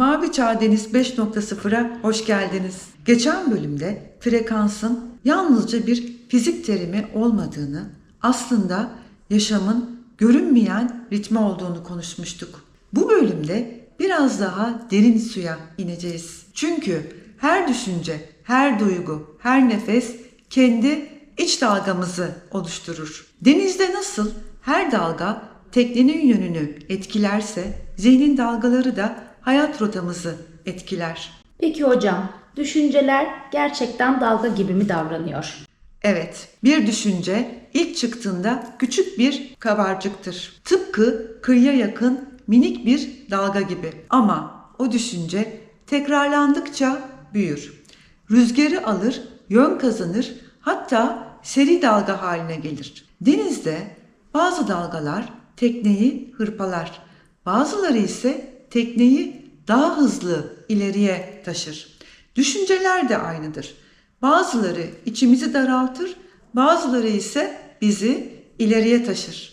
Mavi Çağ Deniz 5.0'a hoş geldiniz. Geçen bölümde frekansın yalnızca bir fizik terimi olmadığını, aslında yaşamın görünmeyen ritmi olduğunu konuşmuştuk. Bu bölümde biraz daha derin suya ineceğiz. Çünkü her düşünce, her duygu, her nefes kendi iç dalgamızı oluşturur. Denizde nasıl her dalga teknenin yönünü etkilerse zihnin dalgaları da hayat rotamızı etkiler. Peki hocam, düşünceler gerçekten dalga gibi mi davranıyor? Evet, bir düşünce ilk çıktığında küçük bir kabarcıktır. Tıpkı kıyıya yakın minik bir dalga gibi. Ama o düşünce tekrarlandıkça büyür. Rüzgarı alır, yön kazanır, hatta seri dalga haline gelir. Denizde bazı dalgalar tekneyi hırpalar. Bazıları ise tekneyi daha hızlı ileriye taşır. Düşünceler de aynıdır. Bazıları içimizi daraltır, bazıları ise bizi ileriye taşır.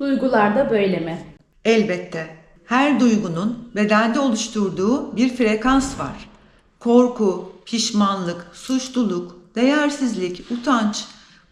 Duygular da böyle mi? Elbette her duygunun bedende oluşturduğu bir frekans var. Korku, pişmanlık, suçluluk, değersizlik, utanç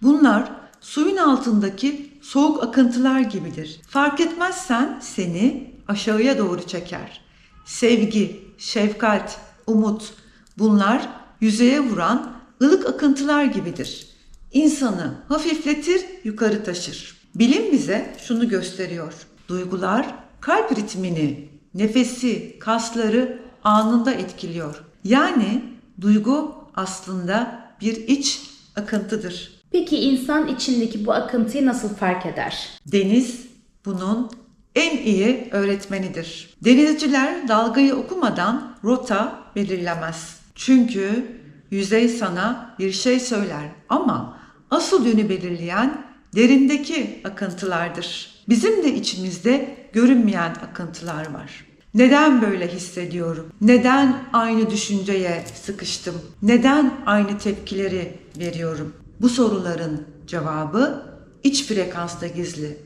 bunlar suyun altındaki soğuk akıntılar gibidir. Fark etmezsen seni aşağıya doğru çeker. Sevgi, şefkat, umut bunlar yüzeye vuran ılık akıntılar gibidir. İnsanı hafifletir, yukarı taşır. Bilim bize şunu gösteriyor. Duygular kalp ritmini, nefesi, kasları anında etkiliyor. Yani duygu aslında bir iç akıntıdır. Peki insan içindeki bu akıntıyı nasıl fark eder? Deniz bunun en iyi öğretmenidir. Denizciler dalgayı okumadan rota belirlemez. Çünkü yüzey sana bir şey söyler ama asıl yönü belirleyen derindeki akıntılardır. Bizim de içimizde görünmeyen akıntılar var. Neden böyle hissediyorum? Neden aynı düşünceye sıkıştım? Neden aynı tepkileri veriyorum? Bu soruların cevabı iç frekansta gizli.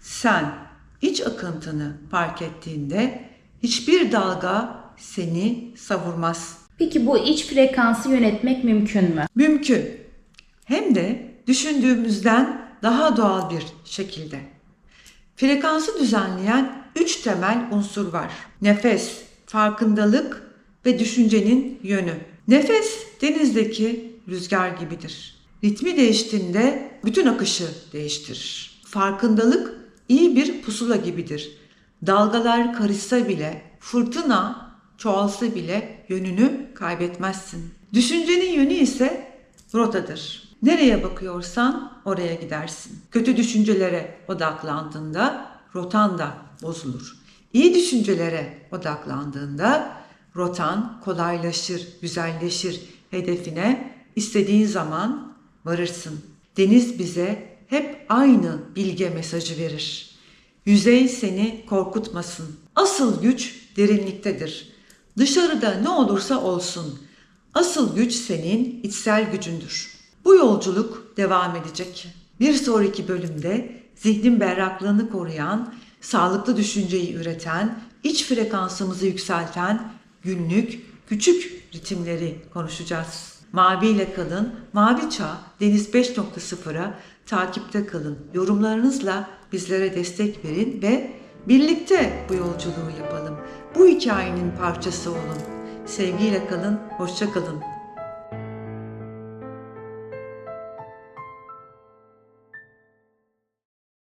Sen iç akıntını fark ettiğinde hiçbir dalga seni savurmaz. Peki bu iç frekansı yönetmek mümkün mü? Mümkün. Hem de düşündüğümüzden daha doğal bir şekilde. Frekansı düzenleyen üç temel unsur var. Nefes, farkındalık ve düşüncenin yönü. Nefes denizdeki rüzgar gibidir. Ritmi değiştiğinde bütün akışı değiştirir. Farkındalık iyi bir pusula gibidir. Dalgalar karışsa bile, fırtına çoğalsa bile yönünü kaybetmezsin. Düşüncenin yönü ise rotadır. Nereye bakıyorsan oraya gidersin. Kötü düşüncelere odaklandığında rotan da bozulur. İyi düşüncelere odaklandığında rotan kolaylaşır, güzelleşir. Hedefine istediğin zaman varırsın. Deniz bize hep aynı bilge mesajı verir. Yüzey seni korkutmasın. Asıl güç derinliktedir. Dışarıda ne olursa olsun. Asıl güç senin içsel gücündür. Bu yolculuk devam edecek. Bir sonraki bölümde zihnin berraklığını koruyan, sağlıklı düşünceyi üreten, iç frekansımızı yükselten günlük küçük ritimleri konuşacağız. Mavi ile kalın, Mavi Çağ Deniz 5.0'a takipte kalın. Yorumlarınızla bizlere destek verin ve birlikte bu yolculuğu yapalım. Bu hikayenin parçası olun. Sevgiyle kalın, hoşça kalın.